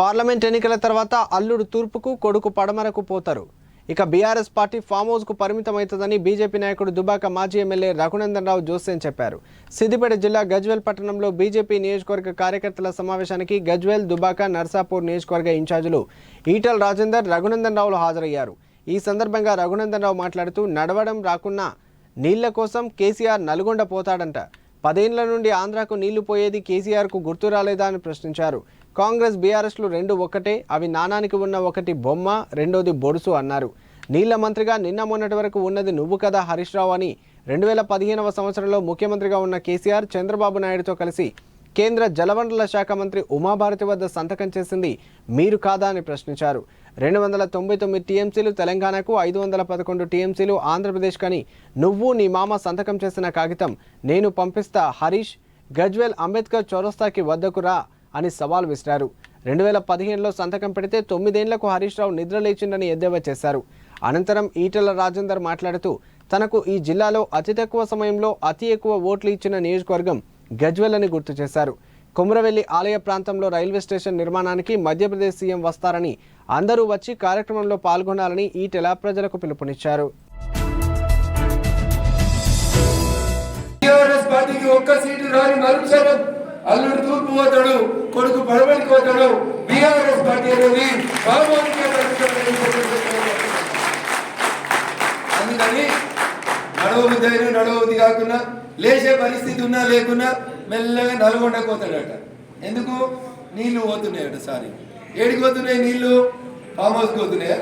Parliament ఎన్నికల తర్వాత అల్లుడు తూర్పుకు కొడుకు పడమరకు పోతారు. ఇక బీఆర్ఎస్ పార్టీ ఫామ్ హౌస్కు పరిమితమవుతుందని బీజేపీ నాయకుడు దుబాక మాజీ ఎమ్మెల్యే రఘునందన్ రావు జోసెన్ చెప్పారు. సిద్దిపేట జిల్లా గజ్వేల్ పట్టణంలో బీజేపీ నియోజకవర్గ కార్యకర్తల సమావేశానికి గజ్వేల్ దుబాక నర్సాపూర్ నియోజకవర్గ ఇన్ఛార్జీలు ఈటల రాజేందర్ రఘునందన్ రావులు హాజరయ్యారు. ఈ సందర్భంగా రఘునందన్ రావు మాట్లాడుతూ నడవడం రాకున్నా నీళ్ళ కోసం కేసీఆర్ నల్గొండ పోతాడంట. పదేళ్ళ నుండి ఆంధ్రాకు నీళ్ళు పోయేది కేసీఆర్కు గుర్తు రాలేదా అని ప్రశ్నించారు. కాంగ్రెస్ బీఆర్ఎస్లు రెండు ఒకటే అవి నానానికి ఉన్న ఒకటి బొమ్మ రెండోది బొడుసు అన్నారు. నీళ్ళ మంత్రిగా నిన్న మొన్నటి వరకు ఉన్నది నువ్వు కదా హరీష్ రావు అని రెండు వేల పదిహేనవ సంవత్సరంలో ముఖ్యమంత్రిగా ఉన్న కేసీఆర్ చంద్రబాబు నాయుడుతో కలిసి కేంద్ర జలవనరుల శాఖ మంత్రి ఉమాభారతి వద్ద సంతకం చేసింది మీరు కాదా అని ప్రశ్నించారు. రెండు వందల తొంభై తొమ్మిది టీఎంసీలు తెలంగాణకు ఐదు వందల పదకొండు టీఎంసీలు ఆంధ్రప్రదేశ్ కానీ నువ్వు నీ మామ సంతకం చేసిన కాగితం నేను పంపిస్తా హరీష్ గజ్వేల్ అంబేద్కర్ చౌరస్తాకి వద్దకు రా అని సవాల్ విసిరారు. రెండు వేల పదిహేనులో సంతకం పెడితే తొమ్మిదేళ్ళకు హరీష్ రావు నిద్ర లేచిండని ఎద్దేవా చేశారు. అనంతరం ఈటల రాజేందర్ మాట్లాడుతూ తనకు ఈ జిల్లాలో అతి తక్కువ సమయంలో అతి ఎక్కువ ఓట్లు ఇచ్చిన నియోజకవర్గం గజ్వెల్ అని గుర్తు చేశారు. కుమ్రవెల్లి ఆలయ ప్రాంతంలో రైల్వే స్టేషన్ నిర్మాణానికి మధ్యప్రదేశ్ సీఎం వస్తారని అందరూ వచ్చి కార్యక్రమంలో పాల్గొనాలని ఈటెల ప్రజలకు పిలుపునిచ్చారు. పార్టీకి ఒక్క సీటు రాని అల్లుడు పోతాడు కొడుకు పడమడికి పోతాడు బీఆర్ఎస్ పార్టీ అనేది సామాజిక అందుకని నడవబుద్ధి ధైర్యం నడవబుద్ధి కాకుండా లేచే పరిస్థితి ఉన్నా లేకున్నా మెల్లగా నల్గొండకు పోతాడట. ఎందుకు? నీళ్ళు పోతున్నాయట సారీ. ఏడికి పోతున్నాయి నీళ్ళు? ఫామ్ హౌస్కి పోతున్నాయా?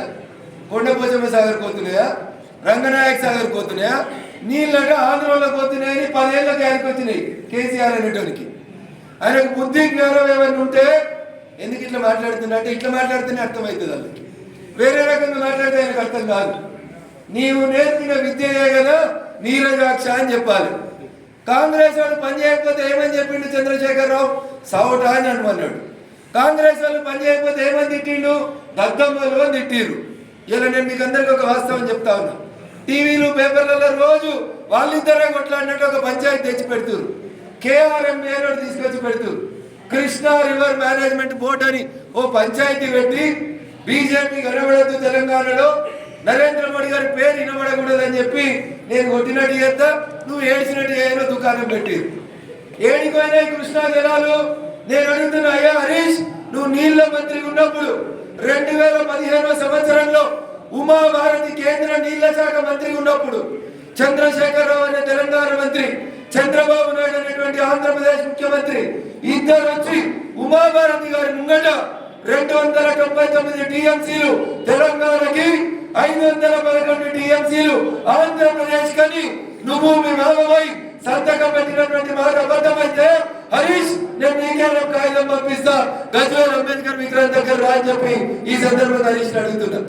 కొండపోచమ్మ సాగర్ పోతున్నాయా? రంగనాయక్ సాగర్ పోతున్నాయా? నీళ్ళట ఆంధ్రలో పోతున్నాయని పదేళ్ళకి ఆయనకు వచ్చినాయి. కేసీఆర్ అనేటోనికి. ఆయనకు బుద్ధి జ్ఞానం ఏమైనా ఉంటే ఎందుకు ఇట్లా మాట్లాడుతున్నా అంటే ఇట్లా మాట్లాడితేనే అర్థమవుతుంది వాళ్ళకి వేరే రకంగా మాట్లాడితే ఆయనకు అర్థం కాదు. నీవు నేర్పిన విద్యయే కదా నీరజాక్ష అని చెప్పాలి. కాంగ్రెస్ వాళ్ళు పనిచేయకపోతే ఏమని చెప్పిండు చంద్రశేఖరరావు? సౌట అని అనుమన్నాడు. కాంగ్రెస్ వాళ్ళు పనిచేయకపోతే ఏమని తిట్టిండు? దద్దమ్మలు అని తిట్టిరు ఇలా నేను మీకు అందరికీ ఒక వాస్తవం చెప్తా ఉన్నా. టీవీలు పేపర్లలో రోజు వాళ్ళిద్దరే కొట్లాడినట్టు ఒక పంచాయతీ తెచ్చి పెడుతున్నారు కేఆర్ఎం ఏనోడు తీసుకొచ్చి పెడుతూ కృష్ణా రివర్ మేనేజ్మెంట్ బోర్డు అని ఓ పంచాయతీ పెట్టి బీజేపీ కనబడద్దు తెలంగాణలో నరేంద్ర మోడీ గారి పేరు వినబడకూడదు అని చెప్పి నేను కొట్టినట్టు చేస్తా నువ్వు ఏడ్చినట్టు చేయను దుకాణం పెట్టి. ఏడిపోయినాయి కృష్ణా జలాలు. నేను అడుగుతున్నా అయ్యా హరీష్ నువ్వు నీళ్ళ మంత్రి ఉన్నప్పుడు రెండు వేల పదిహేనవ సంవత్సరంలో ఉమాభారతి కేంద్ర నీళ్ళ శాఖ మంత్రి ఉన్నప్పుడు చంద్రశేఖరరావు అనే తెలంగాణ మంత్రి చంద్రబాబు నాయుడు అనేటువంటి ఆంధ్రప్రదేశ్ ముఖ్యమంత్రి ఇద్దరు వచ్చి ఉమాభారతి గారి ముంగట రెండు వందల తొంభై తొమ్మిది టీఎంసీలు తెలంగాణకి ఐదు వందల పదకొండు టీఎంసీలు ఆంధ్రప్రదేశ్ కని నువ్వు మీ మామపై సంతకం పెట్టినటువంటి మాట అబద్ధమైతే హరీష్ నేను నీకే రేపు కాగితం పంపిస్తా. గజ్వేల్ అంబేద్కర్ విగ్రహం దగ్గర రా అని చెప్పి ఈ సందర్భంగా హరీష్ అడుగుతున్నా.